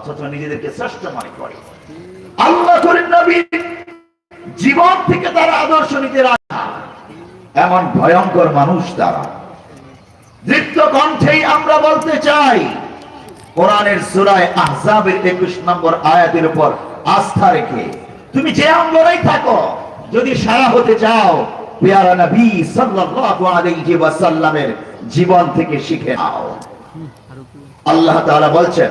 অথচ নিজেদেরকে শ্রেষ্ঠ মনে করে। আল্লাহ করেন নবী জীবন থেকে তারা আদর্শ নিতে রাখা এমন ভয়ঙ্কর মানুষ তারা। দৃপ্ত কণ্ঠেই আমরা বলতে চাই, কোরআনের সুরায় একুশ নম্বর আয়াতের উপর আস্থা রেখে, তুমি যে অঙ্গরাই থাকো, যদি সারা হতে চাও, পেয়ারা নবী সাল্লাল্লাহু আলাইহি ওয়াসাল্লামের জীবন থেকে শিখে নাও। আল্লাহ তাআলা বলছেন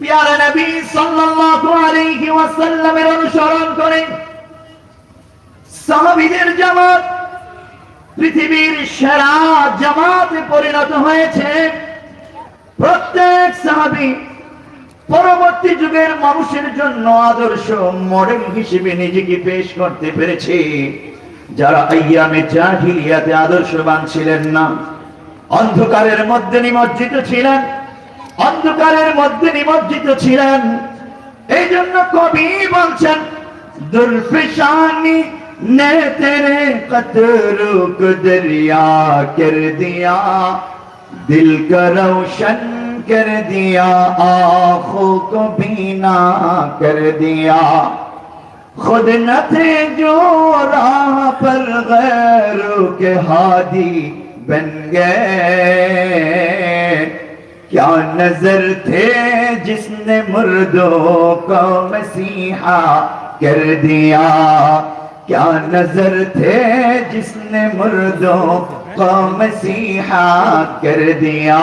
পেয়ারা নবী সাল্লাল্লাহু আলাইহি ওয়াসাল্লামের অনুসরণ করে সাহাবীদের জামাত পৃথিবীর সেরা জামাতে পরিণত হয়েছে। প্রত্যেক সাহাবী পরবর্তী যুগের মানুষের জন্য আদর্শ মডেল হিসেবে নিজেকে পেশ করতে পেরেছে। যারা আইয়ামে জাহিলিয়াতে আদর্শবান ছিলেন না, অন্ধকারের মধ্যে নিমজ্জিত ছিলেন অন্ধকারের মধ্যে নিমজ্জিত ছিলেন এই জন্য কবি বলছেন দুর্ফিসানি نے تیرے قطر کو دریا کر دیا دل کا روشن کر دیا آنکھوں کو بینا کر دیا خود نہ تھے جو راہ پر غیروں کے ہادی بن گئے क्या नजर थे जिसने मुर्दों को मसीहा कर दिया क्या नजर थे जिसने मुर्दों को मसीहा कर दिया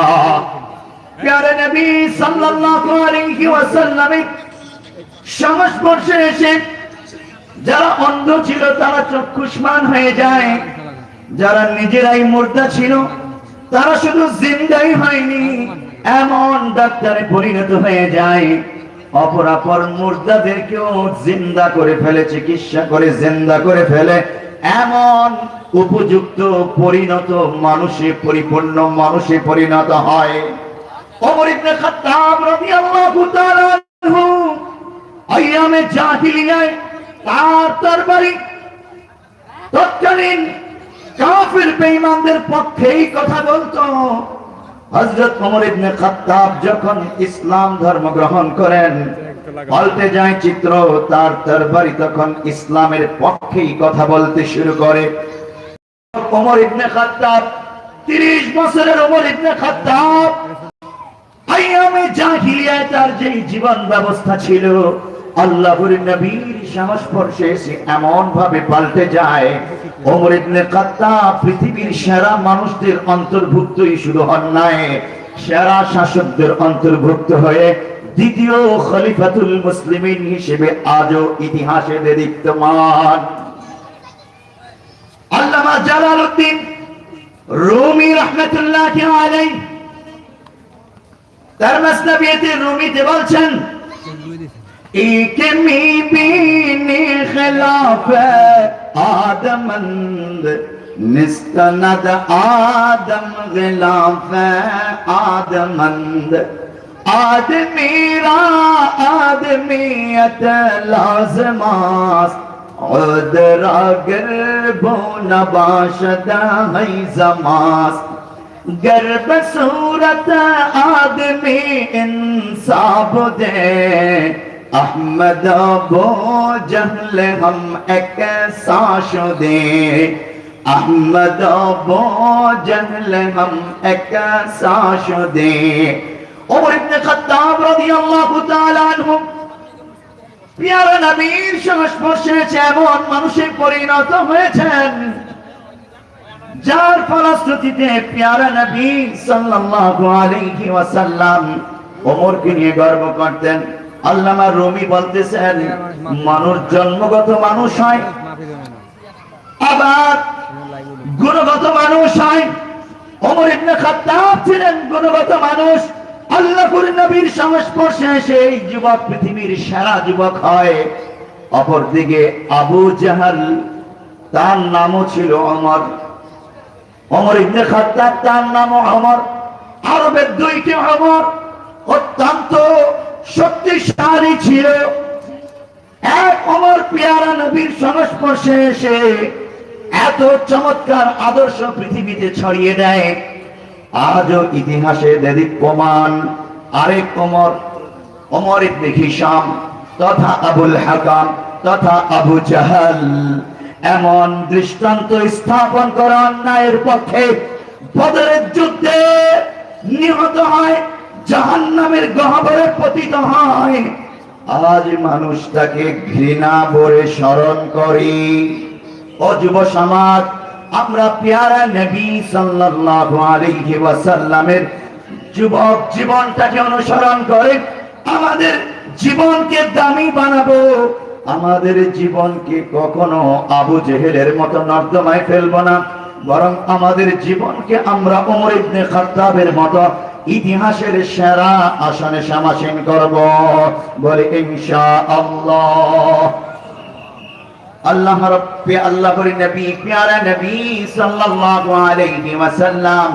প্যারে নবী সাল্লাল্লাহু আলাইহি ওয়াসাল্লামের সংস্পর্শে এসে যারা অন্ধ ছিল তারা চক্ষুষ্মান হয়ে যায় যারা নিজেরাই মুর্দা ছিল তারা শুধু জিন্দাই হয়নি এমন ডাক্তারে পরিণত হয়ে যায় অপরাপর মুর্দাদেরকেও জিন্দা করে ফেলে, চিকিৎসা করে জিন্দা করে ফেলে। এমন উপযুক্ত পরিণত মানুষে পরিপূর্ণ মানুষে পরিণত হয়। ওমর ইবনে তৎকালীন কাফির বেঈমানদের কথা বলতো হযরত ওমর ইবনে খাত্তাব যখন ইসলাম ধর্ম গ্রহণ করেন পাল্টে যায় চিত্র, তার তরবারি তখন ইসলামের পক্ষেই কথা বলতে শুরু করে। ওমর ইবনে খাত্তাব 30 বছরের ওমর ইবনে খাত্তাব আইয়ামে জাহিলিয়ায় তার যে জীবন ব্যবস্থা ছিল আল্লাহর নবীর সংস্পর্শে এসে এমন ভাবে পাল্টে যায়। ওমর ইবনে খাত্তাব পৃথিবীর সেরা মানুষদের অন্তর্ভুক্তই শুধু হন নাই, সেরা শাসকদের অন্তর্ভুক্ত হয়ে দ্বিতীয় খলিফাতুল মুসলিমিন হিসেবে আজও ইতিহাসে বিদ্যমান আল্লামা জালালউদ্দিন রুমি রহমতুল্লাহ আলাইহি, তার মাসনাবিয়াতে রুমিতে বলছেন ایک نیبین خلاف آدمند نستند آدم غلاف آدمند آدمی را آدمیت لازم آس عود را گرب و نباشد ہی زماس۔ گرب صورت آدمی انصاب دے۔ احمد ابو جہل ہم ایک ساش دے احمد ابو جہل ہم ایک ساش دے عمر ابن خطاب رضی اللہ تعالی عنہ پیارا নবীর সংস্পর্শে এমন মানুষে পরিণত হয়েছেন যার ফলশ্রুতিতে পেয়ারা নবী সাল্লাল্লাহু আলাইহি ওয়াসাল্লাম ওমরকে নিয়ে গর্ব করতেন আল্লামা রুমি বলতেছেন, মানুষ জন্মগত মানুষ হয় আবার গুণগত মানুষ হয়। ওমর ইবনে খাত্তাব ছিলেন গুণগত মানুষ। আল্লাহ নবীর সংস্পর্শে এসে এই যুবক পৃথিবীর সেরা যুবক হয়। অপরদিকে আবু জাহাল, তার নামও ছিল অমর অমর ইবনে খাত্তাব, তার নামও অমর আরবের দুইটি অমর অত্যন্ত শক্তিশালী ছিল। এক অমর পেয়ারা নবীর সংস্পর্শে এসে এত চমৎকার আদর্শ পৃথিবীতে ছড়িয়ে দেয়। আজও ইতিহাসে প্রমাণ আরেক অমর অমর ইবনে হিসাম তথা আবুল হাকাম তথা আবু জাহাল। এমন দৃষ্টান্ত স্থাপন করা অন্যায়ের পক্ষে বদরের যুদ্ধে নিহত হয় জাহান্নামের গহবরে পতিত হয়। আজ মানুষ তাকে ঘৃণা ভরে স্মরণ করি। ও যুব সমাজ, আমরা পেয়ারা নবী সাল্লাল্লাহু আলাইহি ওয়াসাল্লামের যুবক জীবনটাকে অনুসরণ করে আমাদের জীবনকে দামি বানাবো। আমাদের জীবনকে কখনো আবু জেহেলের মতো নর্দমায় ফেলব না। বরং আমাদের জীবনকে আমরা ওমর ইবনে খাত্তাবের মতো ইতিহাসের সেরা আসনে সমাসীন করব। বলে ইনশা আল্লাহ আল্লাহ রব্বে, আল্লাহ করে নবী, প্যারা নবী সাল্লাল্লাহু আলাইহি ওয়াসাল্লাম।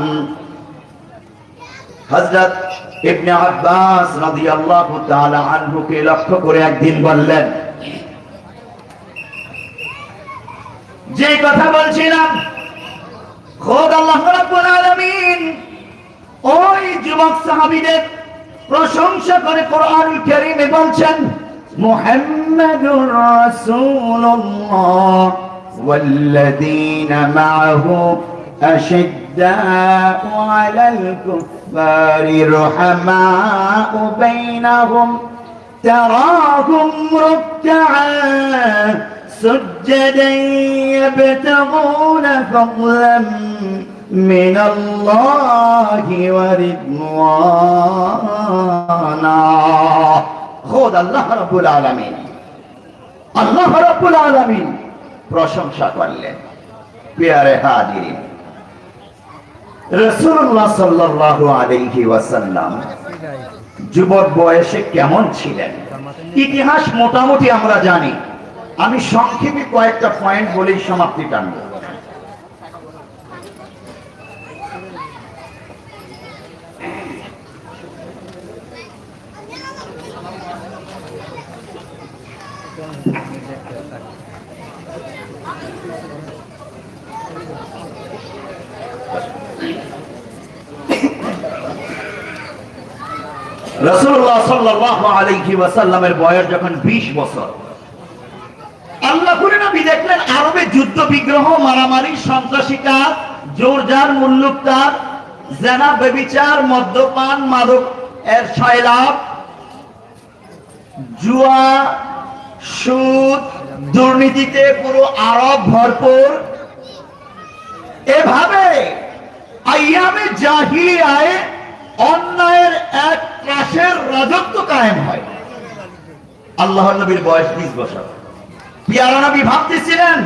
হযরত ইবনে আব্বাস রাদিয়াল্লাহু তাআলা আনহুকে লক্ষ্য করে একদিন বললেন, যে কথা বলছিলাম, খোদ আল্লাহ রাব্বুল আলামিন ওই যুবক সাহাবীদের প্রশংসা করে কোরআন কারীমে বলছেন মুহাম্মাদুর রাসূলুল্লাহ والذين معه أشداء على الكفار رحماء بينهم تراهم ركعا سجدا يبتغون فضلا من الله ورضوانا خود الله رب العالمين আল্লাহ রব্বুল আলামিন প্রশংসা করলেন পেয়ারে হাজিরিন রাসূলুল্লাহ সাল্লাল্লাহু আলাইহি ওয়াসাল্লাম যুবক বয়সে কেমন ছিলেন ইতিহাস মোটামুটি আমরা জানি আমি সংক্ষেপে কয়েকটা পয়েন্ট বলেই সমাপ্তি টানব রসুল্লাহ সাল্লাহ আলাইহি ওয়াসাল্লামের বয়স যখন 20 বছর। আল্লাহ নবী দেখলেন আরবে যুদ্ধ, বিগ্রহ, মারামারি সন্ত্রাসিকার জোরজার, মুল্লুকতার, জেনা বেবিচার মদ্যপান, মাদক, এর ছয়লাভ জুয়া, সুদ, দুর্নীতিতে পুরো আরব ভরপুর। এভাবে আইয়ামে জাহিলিয়ায় অন্যায়ের এক রাজত্ব কায়েম হয়। আল্লাহ নবীর বয়স বিশ বছর। পিয়ারা নবী ভাবতেছিলেন,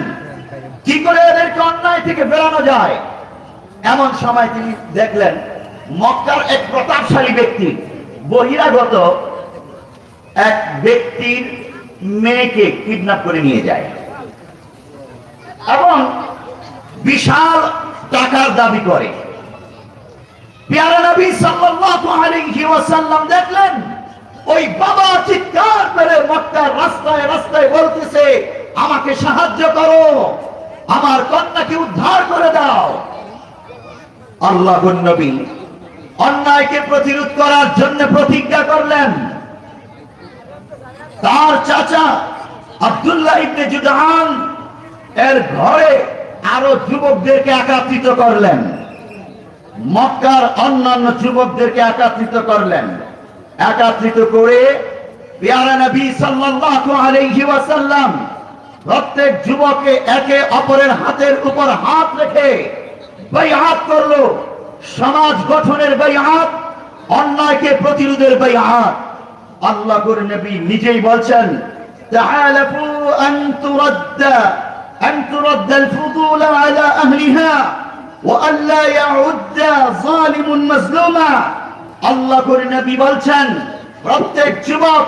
কি করে এদেরকে অন্যায় থেকে বেরানো যায়? এমন সময় তিনি দেখলেন, মক্কার এক প্রতাপশালী ব্যক্তি, বহিরাগত এক ব্যক্তির মেয়েকে কিডন্যাপ করে নিয়ে যায়। এবং বিশাল টাকার দাবি করে। পেয়ারা নবী সাল্লাল্লাহু আলাইহি ওয়াসাল্লাম দেখলেন, ওই বাবা চিৎকার করে মক্কার রাস্তায় রাস্তায় বলতেছে, আমাকে সাহায্য করো, আমার কন্যাকে উদ্ধার করে দাও। আল্লাহর নবী অন্যায়কে প্রতিরোধ করার জন্য প্রতিজ্ঞা করলেন। তার চাচা আব্দুল্লাহ ইবনে জুদআন এর ঘরে আরও যুবকদেরকে একাত্রিত করলেন। মক্কার অন্যান্য যুবকদেরকে একাত্রিত করলেন। একাত্রিত করে প্রত্যেক যুবকে একে অপরের হাতের উপর হাত রেখে বৈহাত করল। সমাজ গঠনের বাইআত অন্যায়কে প্রতিরোধের বাইআত আল্লাহ করে নবী নিজেই বলছেন তাহলে ওয়াল্লা ইয়াউদ্দা জালিমুন মাজলুমা। আল্লাহ করে নবী বলছেন প্রত্যেক যুবক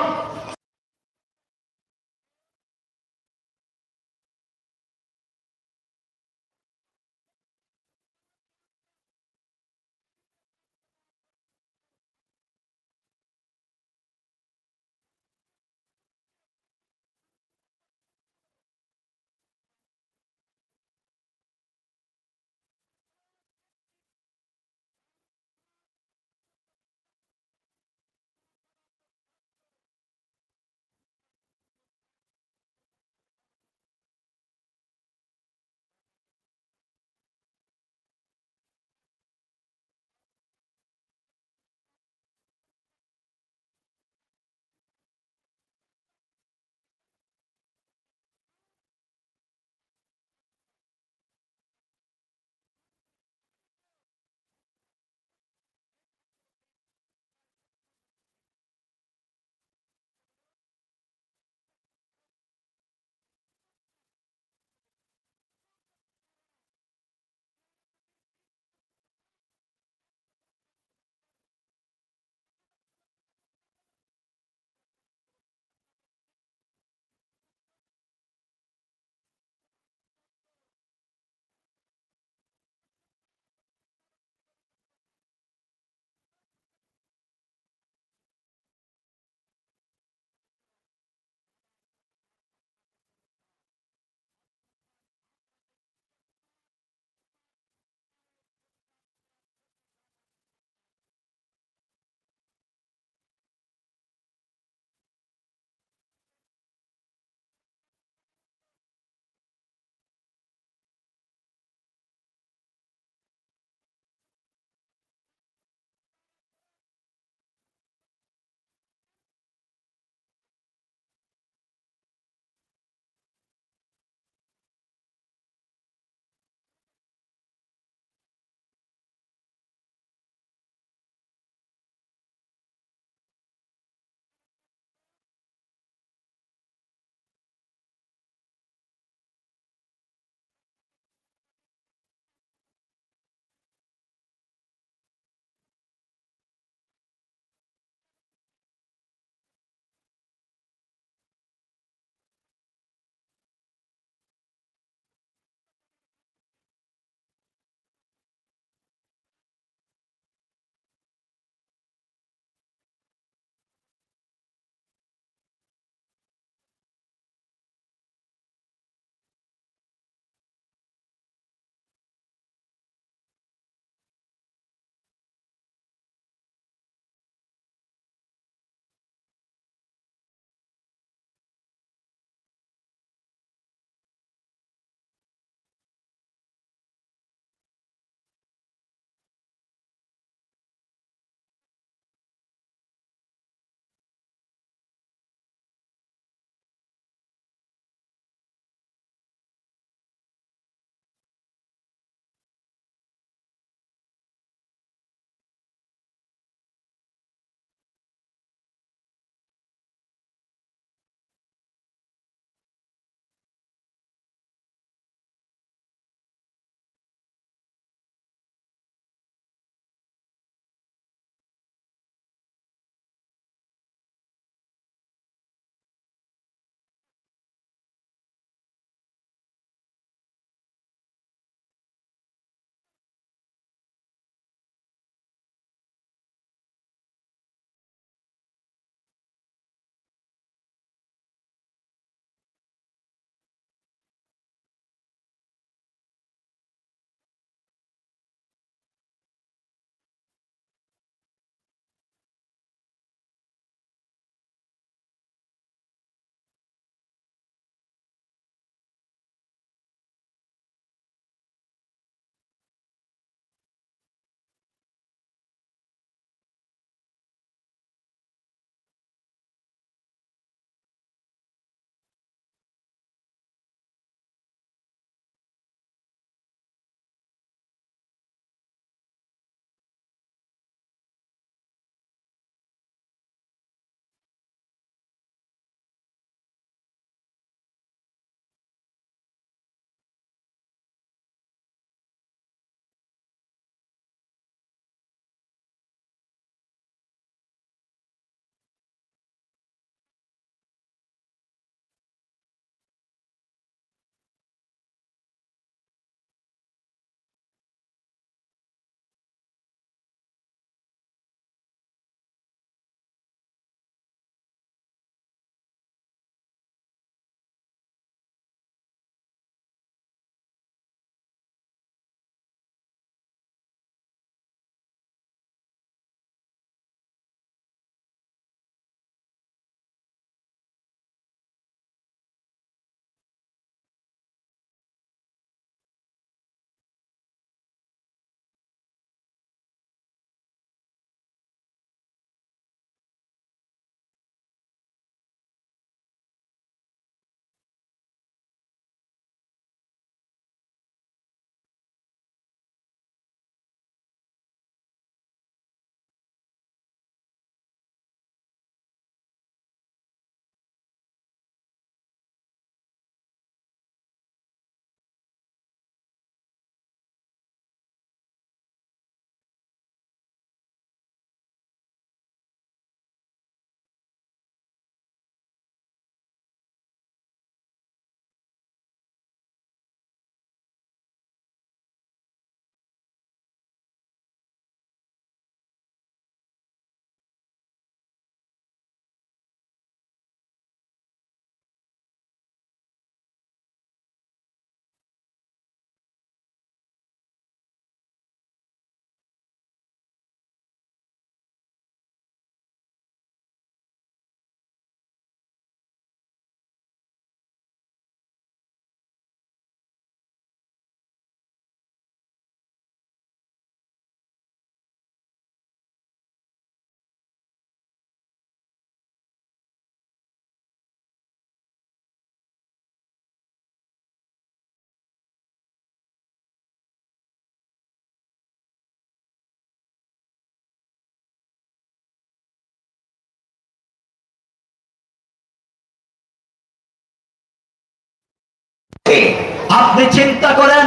আপনি চিন্তা করেন,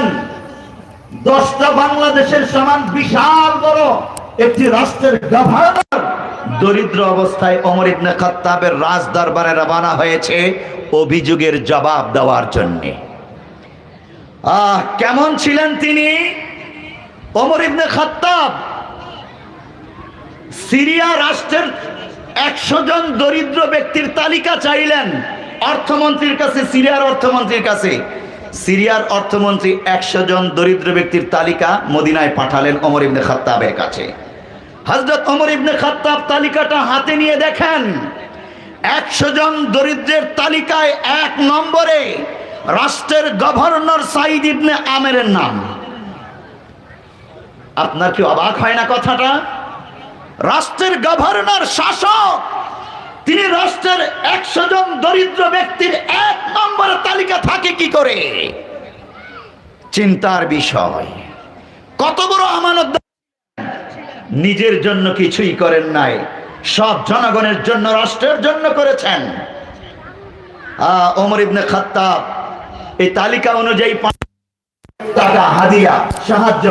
দশটা বাংলাদেশের সমান বিশাল বড় একটি রাষ্ট্রের গভর্নর দরিদ্র অবস্থায় অমর ইবনে খাত্তাবের রাজ দরবারে রবানা হয়েছে অভিযোগের জবাব দেওয়ার জন্যে। আহ, কেমন ছিলেন তিনি? অমর ইবনে খাত্তাব, সিরিয়া রাষ্ট্রের একশো জন দরিদ্র ব্যক্তির তালিকা চাইলেন, অর্থমন্ত্রীর কাছে, সিরিয়ার অর্থমন্ত্রীর কাছে। সিরিয়ার অর্থমন্ত্রী একশো জন দরিদ্র ব্যক্তির তালিকা মদিনায় পাঠালেন অমর ইবনে খাত্তাবের কাছে। হজরত অমর ইবনে খাত্তাব তালিকাটা হাতে নিয়ে দেখেন, একশো জন দরিদ্রের তালিকায় এক নম্বরে রাষ্ট্রের গভর্নর সাইদ ইবনে আমেরের নাম। আপনার কি অবাক হয় না কথাটা? রাষ্ট্রের গভর্নর শাসক তিনি রাষ্ট্রের একশো জন দরিদ্র ব্যক্তির এক নম্বর তালিকা থাকে কি করে? চিন্তার বিষয়। কত বড় আমানত নিজের জন্য কিছুই করেন নাই। সব জনগণের জন্য, রাষ্ট্রের জন্য করেছেন। ওমর ইবনে খাত্তাব, এই তালিকা অনুযায়ী টাকা হাদিয়া, সাহায্য।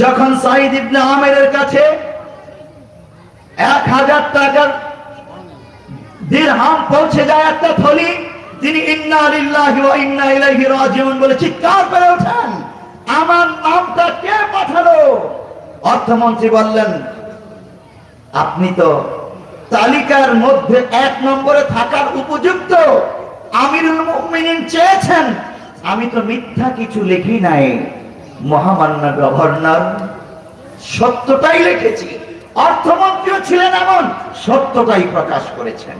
যখন সাইদ ইবনে আমেরের কাছে এক হাজার টাকার দিরহাম পৌঁছে যায় একটা থলি তিনি ইন্না লিল্লাহি ওয়া ইন্না ইলাইহি রাজিউন বলে চিৎকার করে ওঠেন। আমার নামটা কে পাঠালো? অর্থমন্ত্রী বললেন, আপনি তো তালিকার মধ্যে এক নম্বরে থাকার উপযুক্ত। আমিরুল মুমিনিন চেয়েছেন। আমি তো মিথ্যা কিছু লিখি নাই। মহামান্য গভর্নর, সত্যটাই লিখেছি। অর্থমন্ত্রীও ছিলেন এমন সত্যটাই প্রকাশ করেছেন।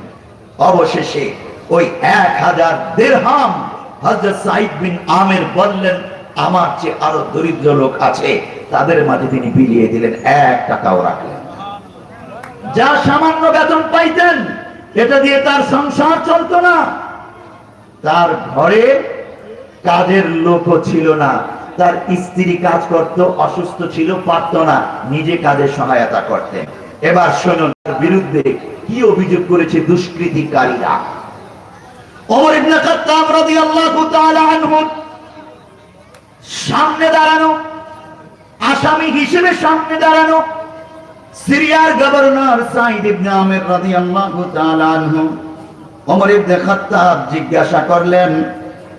অবশেষে ওই এক হাজার দেড়হাম হজরত সাইদ বিন আমের বললেন, আমার চেয়ে আরও দরিদ্র লোক আছে, তাদের মাঝে তিনি বিলিয়ে দিলেন, এক টাকাও রাখলেন যা সামান্য বেতন পাইতেন, এটা দিয়ে তার সংসার চলতো না। তার ঘরে কাজের লোকও ছিল না। তার স্ত্রী কাজ করত, অসুস্থ ছিল, পারত না, নিজে কাজে সহায়তা করতেন। এবার শুনুন বিরুদ্ধে কি অভিযোগ করেছে দুষ্কৃতিকারীরা? সামনে দাঁড়ানো, আসামি হিসেবে সামনে দাঁড়ানো, সিরিয়ার গভর্নর সাইদ জিজ্ঞাসা করলেন,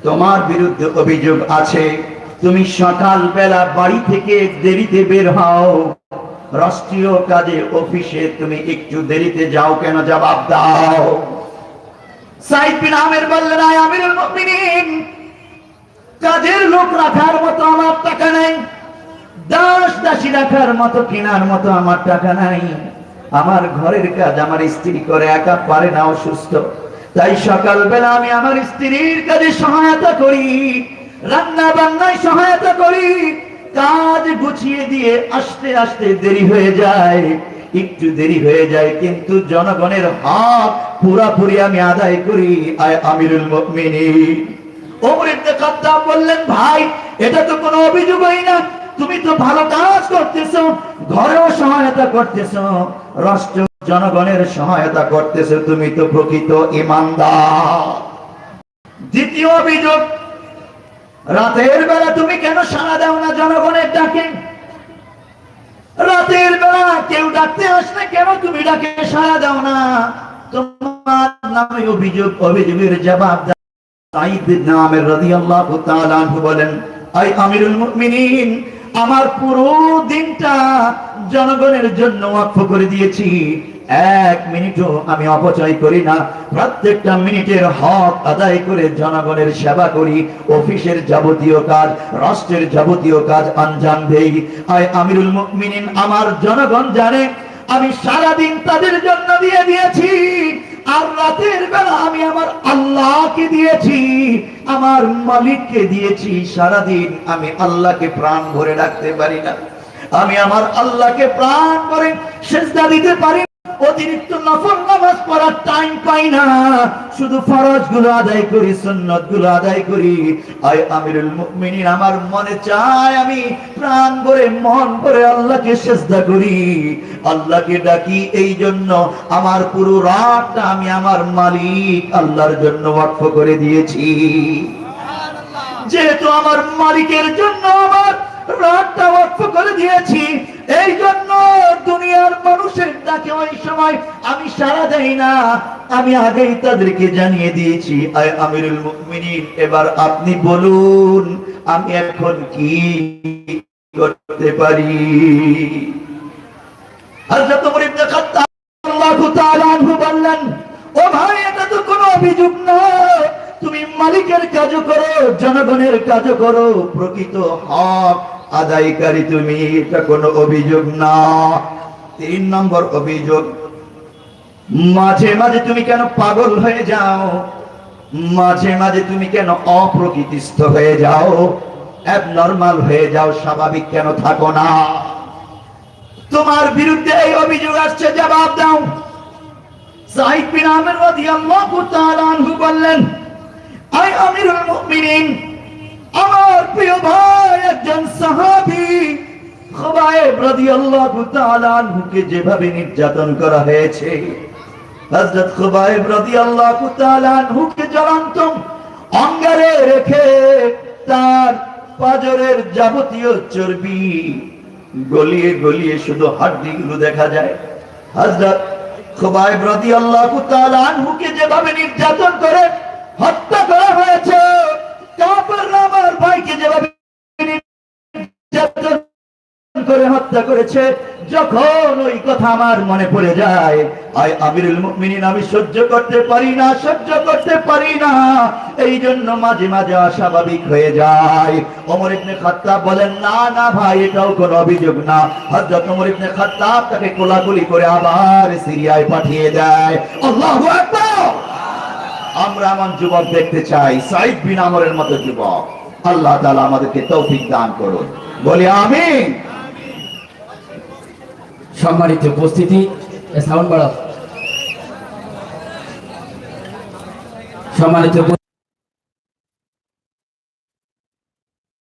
তোমার বিরুদ্ধে অভিযোগ আছে? তুমি সকাল বেলা বাড়ি থেকে দেরিতে বের হও। রাষ্ট্রীয় কাজে অফিসে তুমি একটু দেরিতে যাও কেন জবাব দাও। কাজের লোক রাখার মতো আমার টাকা নাই। দাস দাসী রাখার মতো, কেনার মতো আমার টাকা নাই। আমার ঘরের কাজ আমার স্ত্রী করে, একা পারে না, অসুস্থ। তাই সকালবেলা আমি আমার স্ত্রীর কাজে সহায়তা করি। রান্না বান্নায় সহায়তা করি। কাজ গুছিয়ে দিয়ে আসতে আসতে দেরি হয়ে যায়। একটু দেরি হয়ে যায়, কিন্তু জনগণের হক পুরাপুরি আমি আদায় করি। আয় আমিরুল মুমিনিন। ওমর ইবনে বললেন, ভাই, এটা তো কোনো অভিযোগই না। তুমি তো ভালো কাজ করতেছো, ঘরেও সহায়তা করতেছো রাষ্ট্র জনগণের সহায়তা করতেছো, তুমি তো প্রকৃত ইমানদার। দ্বিতীয় অভিযোগ রাতের বেলা তুমি কেন সাড়া দাও না জনগণের ডাকে? রাতের বেলা কেউ ডাকতে আসলে কেন তুমি ডাকে সাড়া দাও না? তোমার নামে অভিযোগ, অভিযোগের জবাব বলেন, আই আমিরুল মুমিনিন, আমার পুরো দিনটা জনগণের জন্য ওয়াকফ করে দিয়েছি। এক মিনিটও আমি অপচয় করি না। প্রত্যেকটা মিনিটের হক আদায় করে জনগণের সেবা করি। অফিসের যাবতীয় কাজ, রাষ্ট্রের যাবতীয় কাজ আঞ্জাম দেই। আয় আমিরুল মুমিনিন, আমার জনগণ জানে, আমি সারাদিন তাদের জন্য দিয়ে দিয়েছি। আর রাতের বেলা আমি আমার আল্লাহকে দিয়েছি, আমার মালিককে দিয়েছি। সারাদিন আমি আল্লাহকে প্রাণ ভরে রাখতে পারি না। আমি আমার আল্লাহকে প্রাণ ভরে সেজদা দিতে পারি। অতিরিক্ত নফল নামাজ পড়ার টাইম পাই না। শুধু ফরজগুলো আদায় করি সুন্নতগুলো আদায় করি। আয় আমিরুল মুমিনিন, আমার মনে চায় আমি প্রাণ ভরে, মন ভরে আল্লাহকে সেজদা করি। আল্লাহকে ডাকি এই জন্য আমার পুরো রাতটা আমি আমার মালিক, আল্লাহর জন্য ওয়াকফ করে দিয়েছি। যেহেতু আমার মালিকের জন্য আমার রাতটা অর্থ করে দিয়েছি এই জন্য দুনিয়ার মানুষের ডাকে ওই সময়, আমি সারা দেই না, আমি আগেই তাদেরকে জানিয়ে দিয়েছি। আয় আমিরুল মুমিনিন, এবার আপনি বলুন, আমি এখন কি করতে পারি? হযরত ওমর ইবনে খাত্তাব রাদিয়াল্লাহু তাআলা আনহু বললেন, ও ভাই, এটা তো কোনো অভিযোগ না। তুমি মালিকের কাজ করো, জনগণের কাজ করো, প্রকৃত হক আদায়কারী তুমি, এটা কোনো অভিযোগ না। তিন নম্বর অভিযোগ, মাঝে মাঝে তুমি কেন পাগল হয়ে যাও? মাঝে মাঝে তুমি কেন অপ্রকৃতিস্থ হয়ে যাও? নর্মাল হয়ে যাও, স্বাভাবিক কেন থাকো না? তোমার বিরুদ্ধে এই অভিযোগ আসছে, জবাব দাও। সাইদ বিন আমির রাদিয়াল্লাহু তাআলা আনহু বললেন আই আমিরুল মুমিনিন আমার প্রিয় ভাই, একজন সাহাবী, খুবাইব রাদিয়াল্লাহু তাআলা আনহুকে যেভাবে নির্যাতন করা হয়েছে, হযরত খুবাইব রাদিয়াল্লাহু তাআলা আনহুকে জ্বলন্ত অঙ্গারে রেখে তার পাজরের যাবতীয় চর্বি গলিয়ে গলিয়ে শুধু হাড্ডিগুলো দেখা যায়। হযরত খুবাইব রাদিয়াল্লাহু তাআলা আনহুকে যেভাবে নির্যাতন করে হত্যা করা হয়েছে আমার ভাইকে যেভাবে করে হত্যা করেছে, যখন ওই কথা আমার মনে পড়ে যায় আমিরুল মুমিনিন, আমি সহ্য করতে পারি না, সহ্য করতে পারি না। এই জন্য মাঝে মাঝে অস্বাভাবিক হয়ে যায়। ওমর ইবনে খাত্তাব বলেন, না না ভাই, এটাও কোনো অভিযোগ না। হযরত ওমর ইবনে খাত্তাব তাকে কোলাকুলি করে আবার সিরিয়ায় পাঠিয়ে দেয়। আল্লাহু আকবার! আমরা এমন যুবক দেখতে চাই, সাইদ বিন আমরের মতো যুবক। আল্লাহ তালা আমাদেরকে তৌফিক দান করুন। বলি আমি সম্মানিত উপস্থিতি সাউন্ড বাড়া সম্মানিত